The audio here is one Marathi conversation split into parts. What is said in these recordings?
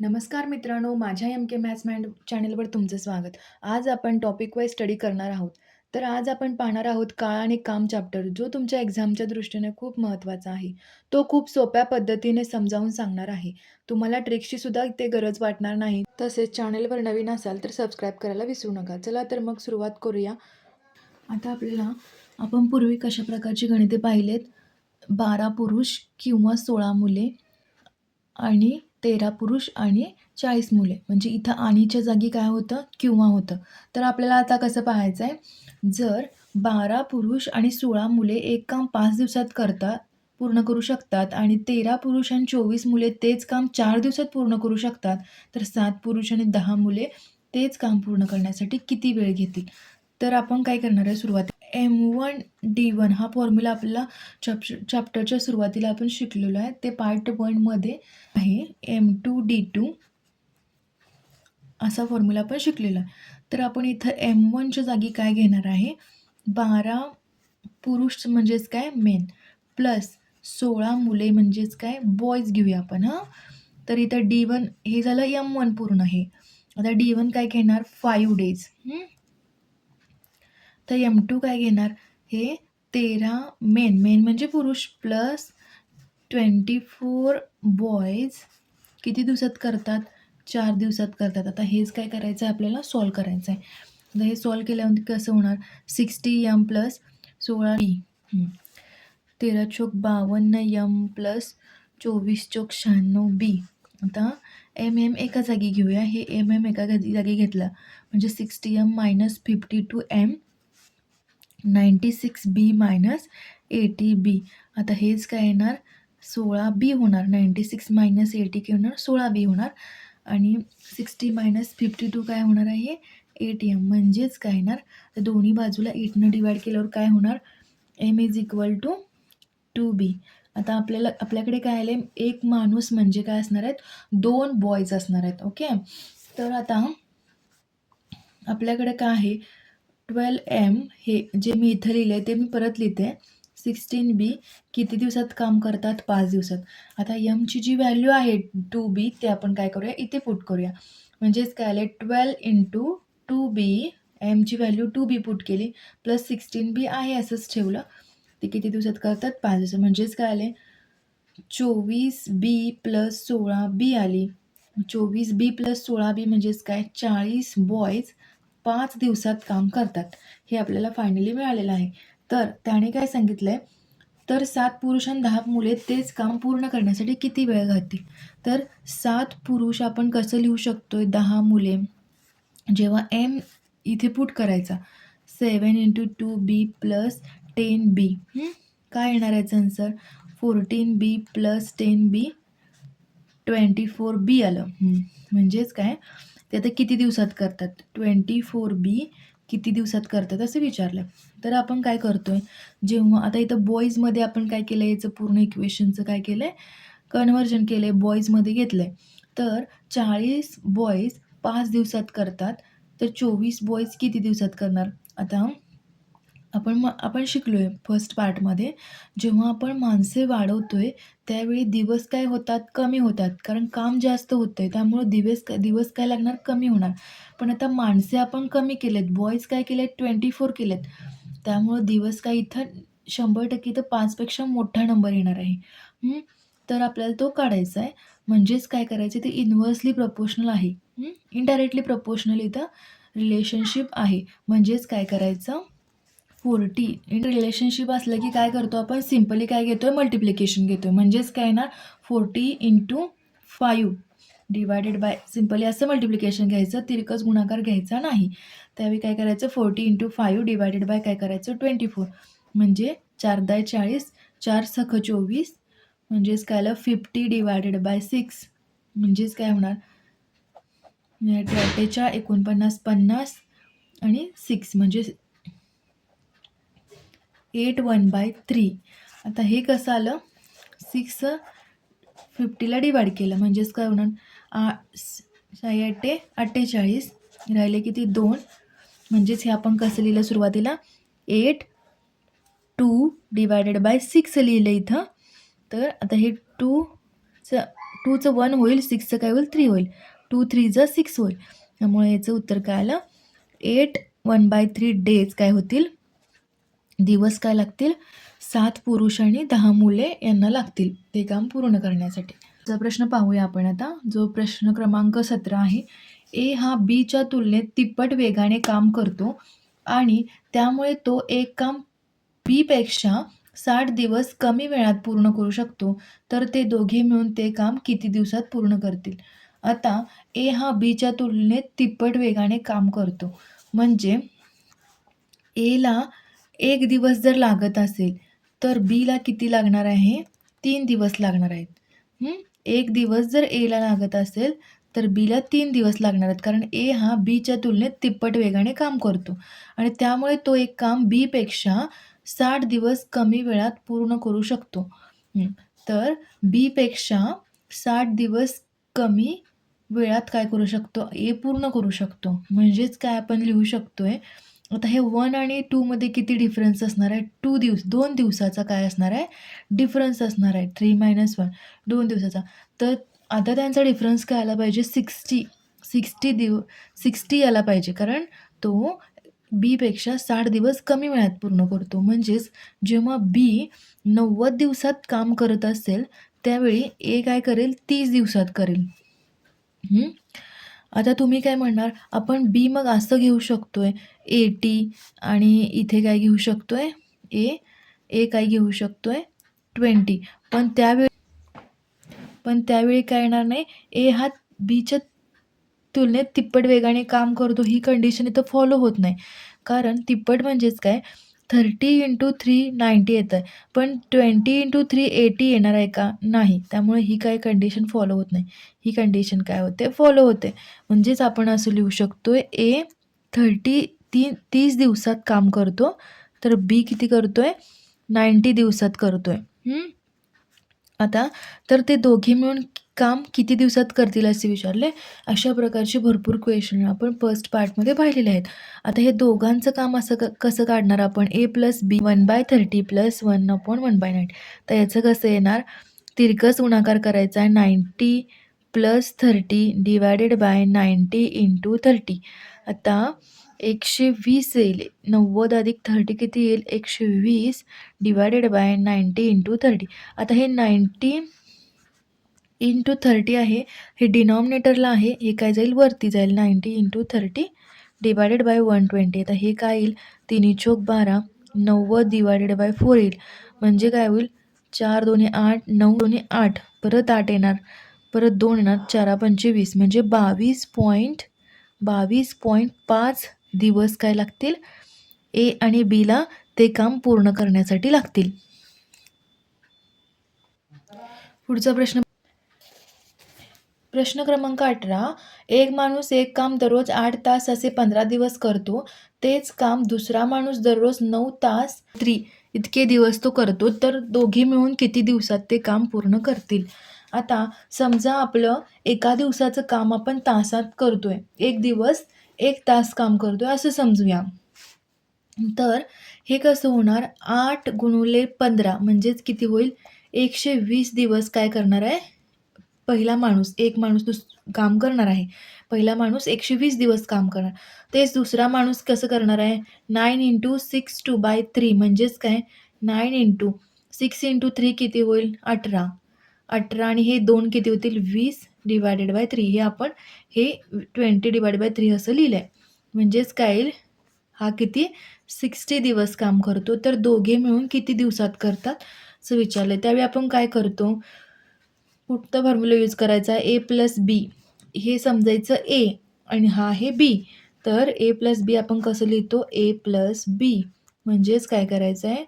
नमस्कार मित्रांनो, माझ्या एम के मॅथ्स मॅड चॅनलवर तुमचं स्वागत. आज आपण टॉपिक वाईज स्टडी करणार आहोत. तर आज आपण पाहणार आहोत काळ आणि काम चॅप्टर, जो तुमच्या एक्झामच्या दृष्टीने खूप महत्त्वाचा आहे. तो खूप सोप्या पद्धतीने समजावून सांगणार आहे. तुम्हाला ट्रिक्सची सुद्धा इथे गरज वाटणार नाही. तसेच चॅनलवर नवीन असाल तर सबस्क्राईब करायला विसरू नका. चला तर मग सुरुवात करूया. आता आपल्याला आपण पूर्वी कशा प्रकारची गणिते पाहिलेत, 12 पुरुष किंवा 16 मुले आणि 13 पुरुष आणि 40 मुले. म्हणजे इथं आणीच्या जागी काय होतं? किंवा होतं. तर आपल्याला आता कसं पाहायचं आहे, जर 12 पुरुष आणि 16 मुले एक काम पाच दिवसात करतात पूर्ण करू शकतात आणि 13 पुरुष आणि 24 मुले तेच काम चार दिवसात पूर्ण करू शकतात, तर सात पुरुष आणि दहा मुले तेच काम पूर्ण करण्यासाठी किती वेळ घेतील? तर आपण काय करणार आहे सुरुवात एम वन डी वन हा फॉर्म्युला आपल्याला चॅप चॅप्टरच्या सुरुवातीला आपण शिकलेलो आहे. ते पार्ट वनमध्ये आहे. एम टू डी टू असा फॉर्म्युला आपण शिकलेला आहे. तर आपण इथं एम वनच्या जागी काय घेणार आहे? 12 पुरुष म्हणजेच काय मेन प्लस 16 मुले म्हणजेच काय बॉयज घेऊया आपण हां. तर इथं डी वन हे झालं एम वन पूर्ण हे. आता डी वन काय घेणार? फाईव्ह डेज तर एम टू काय घेणार? हे 13 मेन मेन म्हणजे पुरुष प्लस 24 बॉयज किती दिवसात करतात? चार दिवसात करतात. आता हेच काय करायचं आहे आपल्याला सॉल्व करायचं आहे. आता हे सॉल्व केल्यामध्ये कसं होणार? सिक्स्टी यम प्लस 16 डी 13 चोक बावन्न यम प्लस 24 चोक 96 बी. आता एम एम एका जागी घेऊया. हे एम एम एका जागी घेतलं घेतला म्हणजे 60 M minus 52 M 96 B minus eighty B. आता हेच काय येणार? 16 बी होणार. 96 मायनस एटी के होणार? 16 बी होणार आणि 60 मायनस 52 काय होणार आहे? 8 एम म्हणजेच काय येणार? तर दोन्ही बाजूला एटनं डिवाइड केल्यावर काय होणार? M is equal to two B. आता आपल्याला आपल्याकडे काय आलं एक माणूस म्हणजे काय असणार आहेत? दोन बॉयज असणार आहेत. ओके. तर आता आपल्याकडे काय आहे? 12 एम हे जे मी इथं लिहिलंय ते मी परत लिहिते. 16 बी किती दिवसात काम करतात? पाच दिवसात. आता एमची जी व्हॅल्यू आहे टू बी ते आपण काय करूया? इथे पुट करूया. म्हणजेच काय आले 12 इंटू टू बी एमची व्हॅल्यू टू बी पुट केली प्लस 16 बी आहे असंच ठेवलं. ते किती दिवसात करतात? पाच दिवसात. म्हणजेच काय आले 24 बी प्लस 16 बी आली. 24 बी प्लस 16 बी म्हणजेच काय? 40 बॉयज 5 दिवसात काम करतात. हे आपल्याला फायनली मिळालेलं आहे. तर त्याने काय सांगितलंय? तर 7 पुरुष आणि 10 मुले तेच काम पूर्ण करण्यासाठी किती वेळ घालतील? तर 7 पुरुष आपण कसं लिहू शकतोय? 10 मुले जेव्हा एम इथे पुट करायचा 7 इंटू 2 बी प्लस 10 बी काय येणार आहे याचं आन्सर? 14 बी प्लस 10 बी 24 बी आलं. म्हणजेच काय? ते आता किती दिवसात करतात? 24 बी किती दिवसात करतात असं विचारलं. तर आपण काय करतो आहे जेव्हा आता इथं बॉईजमध्ये आपण काय केलंय याचं पूर्ण इक्वेशनचं काय केलं आहे कन्व्हर्जन केलं आहे बॉईजमध्ये घेतलं आहे तर चाळीस बॉईज पाच दिवसात करतात. तर चोवीस बॉईज किती दिवसात करणार? आता आपण मग आपण शिकलो आहे फर्स्ट पार्टमध्ये जेव्हा आपण माणसे वाढवतो आहे त्यावेळी दिवस काय होतात? कमी होतात. कारण काम जास्त होतं आहे त्यामुळं दिवस दिवस काय लागणार? कमी होणार. पण आता माणसे आपण कमी केलेत. बॉईज काय केलेत? 24 केलेत. त्यामुळं दिवस काय इथं 100% इथं पाचपेक्षा मोठा नंबर येणार आहे. तर आपल्याला तो काढायचा आहे. म्हणजेच काय करायचं? ते इन्व्हर्सली प्रपोशनल आहे. इनडायरेक्टली प्रपोशनल इथं रिलेशनशिप आहे. म्हणजेच काय करायचं? 40 इन रिलेशनशिप असलं की काय करतो आपण? सिम्पली काय घेतो आहे मल्टिप्लिकेशन घेतो आहे म्हणजेच काय येणार? 40 into five divided by simply असं मल्टिप्लिकेशन घ्यायचं. तिरकस गुणाकार घ्यायचा नाही. त्यावेळी काय करायचं? 40 इंटू फाईव्ह डिवायडेड बाय काय करायचं? 24 म्हणजे चार दाय 40 4 सख 24 म्हणजेच काय आलं? 50 डिवायडेड बाय सिक्स म्हणजेच काय होणार? 48 49 50 आणि सिक्स म्हणजे 8 1 बाय थ्री आता हे कसं आलं? 6 50ला डिवाइड केलं म्हणजेच काय होणार? आ 6 आठे 48 राहिले किती? दोन म्हणजेच हे आपण कसं लिहिलं सुरुवातीला? 8 2 डिवायडेड बाय सिक्स लिहिलं इथं. तर आता हे टूचं टूचं वन होईल सिक्सचं काय होईल थ्री होईल टू थ्रीचं सिक्स होईल त्यामुळे याचं उत्तर काय आलं eight one by three days काय होतील दिवस काय लागतील? सात पुरुष आणि दहा मुले यांना लागतील. ते काम पूर्ण करण्यासाठी. जो प्रश्न पाहूया आपण आता. जो प्रश्न क्रमांक सतरा आहे ए हा बीच्या तुलनेत तिप्पट वेगाने काम करतो आणि त्यामुळे तो एक काम बीपेक्षा साठ दिवस कमी वेळात पूर्ण करू शकतो तर ते दोघे मिळून ते काम किती दिवसात पूर्ण करतील? आता ए हा बीच्या तुलनेत तिप्पट वेगाने काम करतो. म्हणजे एला एक दिवस जर लागत असेल तर बीला किती लागणार आहे? तीन दिवस लागणार आहेत. एक दिवस जर एला लागत असेल तर बीला तीन दिवस लागणार आहेत. कारण ए हा बीच्या तुलनेत तिप्पट वेगाने काम करतो. आणि त्यामुळे तो एक काम बीपेक्षा साठ दिवस कमी वेळात पूर्ण करू शकतो. तर बीपेक्षा साठ दिवस कमी वेळात काय करू शकतो? ए पूर्ण करू शकतो. म्हणजेच काय आपण लिहू शकतो आहे आता हे वन आणि टूमध्ये किती डिफरन्स असणार आहे? टू दिवस दोन दिवसाचा काय असणार आहे? डिफरन्स असणार आहे. थ्री मायनस वन दोन दिवसाचा. तर आता त्यांचा डिफरन्स काय आला पाहिजे? सिक्स्टी सिक्स्टी दिव सिक्स्टी आला पाहिजे. कारण तो बीपेक्षा साठ दिवस कमी वेळात पूर्ण करतो. म्हणजेच जेव्हा बी नव्वद दिवसात काम करत असेल त्यावेळी ए काय करेल? तीस दिवसात करेल. हं? आता तुम्ही काय म्हणणार? आपण बी मग असं घेऊ शकतोय. एटी आणि इथे काय घेऊ शकतोय? ए ए काय घेऊ शकतोय? ट्वेंटी. पण त्यावेळी पण त्यावेळी काय येणार नाही? ए हा बीच्या तुलनेत तिप्पट वेगाने काम करतो. ही कंडिशन इथं फॉलो होत नाही. कारण तिप्पट म्हणजेच काय? थर्टी इंटू थ्री नाईंटी येतं आहे पण ट्वेंटी इंटू थ्री एटी येणार आहे का? नाही. त्यामुळे ही काय कंडिशन फॉलो होत नाही. ही कंडिशन काय होते? फॉलो होते. म्हणजेच आपण असं लिहू शकतो ए थर्टी तीन तीस दिवसात काम करतो तर बी किती करतो आहे नाईंटी दिवसात करतो आहे आता तर ते दोघे मिळून काम किती दिवसात करतील असे विचारले. अशा प्रकारचे भरपूर क्वेश्चन आपण फर्स्ट पार्टमध्ये पाहिलेले आहेत. आता हे दोघांचं काम असं क कसं काढणार आपण? A plus B one by thirty plus one upon one by nine तर याचं कसं येणार? तिरकस गुणाकार करायचा आहे ninety plus thirty divided by ninety into thirty आता एकशे वीस येईल. नव्वद अधिक थर्टी किती येईल? एकशे वीस divided by ninety into thirty आता हे नाईंटी इंटू थर्टी आहे. हे डिनॉमिनेटरला आहे. हे काय जाईल? वरती जाईल. Ninety into thirty divided by one twenty आता हे काय येईल? तिन्ही चोक बारा नव्वद डिवायडेड बाय फोर येईल. म्हणजे काय होईल? चार दोन्ही आठ नऊ दोन्ही आठ. परत आठ येणार. परत दोन येणार. चारा पंचवीस म्हणजे बावीस पॉईंट बावीस पॉईंट पाच दिवस काय लागतील? ए आणि बीला ते काम पूर्ण करण्यासाठी लागतील. पुढचा प्रश्न प्रश्न क्रमांक अठरा एक माणूस एक काम दररोज आठ तास असे पंधरा दिवस करतो तेच काम दुसरा माणूस दररोज नऊ तास त्री इतके दिवस तो करतो तर दोघी मिळून किती दिवसात ते काम पूर्ण करतील? आता समजा आपलं एका दिवसाचं काम आपण तासात करतोय एक दिवस एक तास काम करतोय असं समजूया. तर हे कसं होणार? आठ गुणुले पंधरा म्हणजेच किती होईल? एकशे वीस दिवस काय करणार आहे? पहिला माणूस एक माणूस दुस काम करणार आहे. पहिला माणूस एकशे वीस दिवस काम करणार. तेच दुसरा माणूस कसं करणार आहे? Nine into six two by three म्हणजेच काय? Nine into six into three किती होईल? अठरा. अठरा आणि हे दोन किती होतील? वीस डिवायडेड बाय थ्री हे आपण हे ट्वेंटी डिवायडेड बाय थ्री असं लिहिलं आहे म्हणजेच काय येईल? हा किती? सिक्स्टी दिवस काम करतो. तर दोघे मिळून किती दिवसात करतात? असं विचारलं आहे त्यावेळी आपण काय करतो? कुठचा फॉर्म्युला यूज करायचा? ए प्लस बी हे समजायचं ए आणि हा आहे बी तर ए प्लस बी आपण कसं लिहितो? ए प्लस बी म्हणजेच काय करायचं आहे?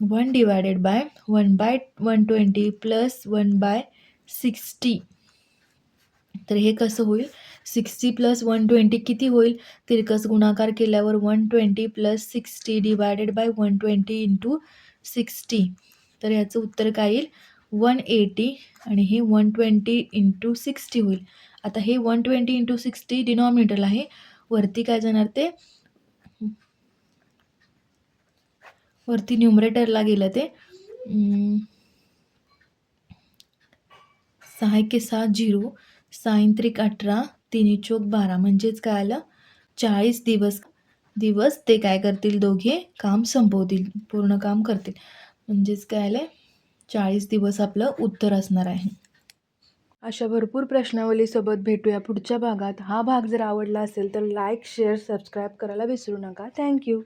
One divided by one by one twenty plus one by sixty तर हे कसं होईल? सिक्स्टी प्लस वन ट्वेंटी किती होईल? तिरकस गुणाकार केल्यावर one twenty plus sixty divided by one twenty into sixty तर याचं उत्तर काय येईल? वन एटी आणि हे वन ट्वेंटी इंटू सिक्स्टी होईल. आता हे वन ट्वेंटी इंटू सिक्स्टी डिनॉमिनेटरला आहे. वरती काय जाणार ते? वरती न्युमरेटरला गेलं ते. सहा एके सात झिरो साईन त्रिक अठरा तिन्ही चोक बारा. म्हणजेच काय आलं? चाळीस दिवस दिवस ते काय करतील दोघे? काम संपवतील पूर्ण काम करतील. म्हणजेच काय आलं चाळीस दिवस आपलं उत्तर असणार आहे. अशा भरपूर प्रश्नावलीसोबत भेटूया पुढच्या भागात. हा भाग जर आवडला असेल तर लाईक शेअर सबस्क्राईब करायला विसरू नका. थँक्यू